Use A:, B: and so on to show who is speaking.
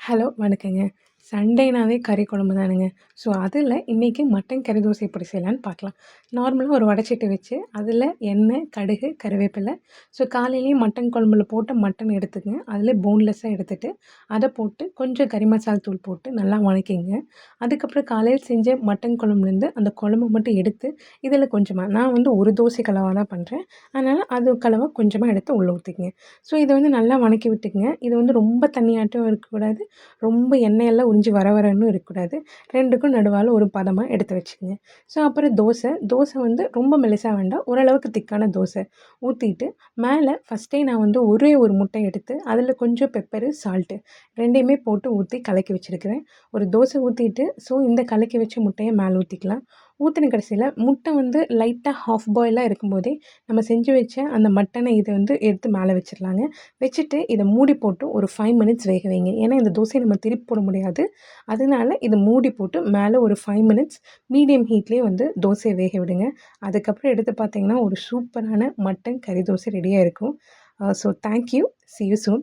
A: Hello வணக்கங்க. சண்டேனாவே கறி குழம்பு தானுங்க. ஸோ, அதில் இன்றைக்கி மட்டன் கறி தோசை எப்படி செய்யலான்னு பார்க்கலாம். நார்மலாக ஒரு வடைச்சிட்டு வச்சு, அதில் எண்ணெய், கடுகு, கருவேப்பிலை ஸோ காலையிலேயே மட்டன் குழம்புல போட்டு மட்டன் எடுத்துங்க அதில் போன்லெஸ்ஸாக எடுத்துகிட்டு அதை போட்டு கொஞ்சம் கறி மசாலா தூள் போட்டு நல்லா வணக்கிங்க. அதுக்கப்புறம் காலையில் செஞ்ச மட்டன் குழம்புலேருந்து அந்த குழம்பு மட்டும் எடுத்து, இதில் கொஞ்சமாக நான் வந்து ஒரு தோசை கலவாக தான் பண்ணுறேன் அதனால் அது கலவை கொஞ்சமாக எடுத்து உள்ளே ஊற்றிக்கங்க ஸோ, இதை வந்து நல்லா வணக்கி விட்டுக்குங்க இது வந்து ரொம்ப தண்ணியாட்டும் இருக்கக்கூடாது. ரொம்ப எண்ணெயெல்லாம் உறிஞ்சி வர வரன்னு இருக்கக்கூடாது. ரெண்டுக்கும் நடுவால் ஒரு பதமாக எடுத்து வச்சுக்கோங்க ஸோ, அப்புறம் தோசை. தோசை வந்து ரொம்ப மெலிசாக வேண்டாம். ஓரளவுக்கு திக்கான தோசை. ஊற்றிட்டு மேலே ஃபஸ்ட்டே நான் வந்து ஒரே ஒரு முட்டை எடுத்து, அதில் கொஞ்சம் பெப்பரு, சால்ட்டு ரெண்டையுமே போட்டு ஊற்றி கலக்கி வச்சிருக்கிறேன். ஒரு தோசை ஊற்றிட்டு ஸோ இந்த கலக்கி வச்ச முட்டையை மேலே ஊற்றிக்கலாம் ஊற்றின கடைசியில் முட்டை வந்து லைட்டாக ஹாஃப் பாயிலாக இருக்கும்போதே, நம்ம செஞ்சு வச்ச அந்த மட்டனை இதை வந்து எடுத்து மேலே வச்சிடலாங்க வச்சுட்டு இதை மூடி போட்டு ஒரு ஃபைவ் மினிட்ஸ் வேக வைங்க. ஏன்னா, இந்த தோசையை நம்ம திருப்பி போட முடியாது. அதனால இதை மூடி போட்டு மேலே ஒரு ஃபைவ் மினிட்ஸ் மீடியம் ஹீட்லேயே வந்து தோசையை வேக விடுங்க. அதுக்கப்புறம் எடுத்து பார்த்தீங்கன்னா, ஒரு சூப்பரான மட்டன் கறி தோசை ரெடியாக இருக்கும். So thank you. See you soon.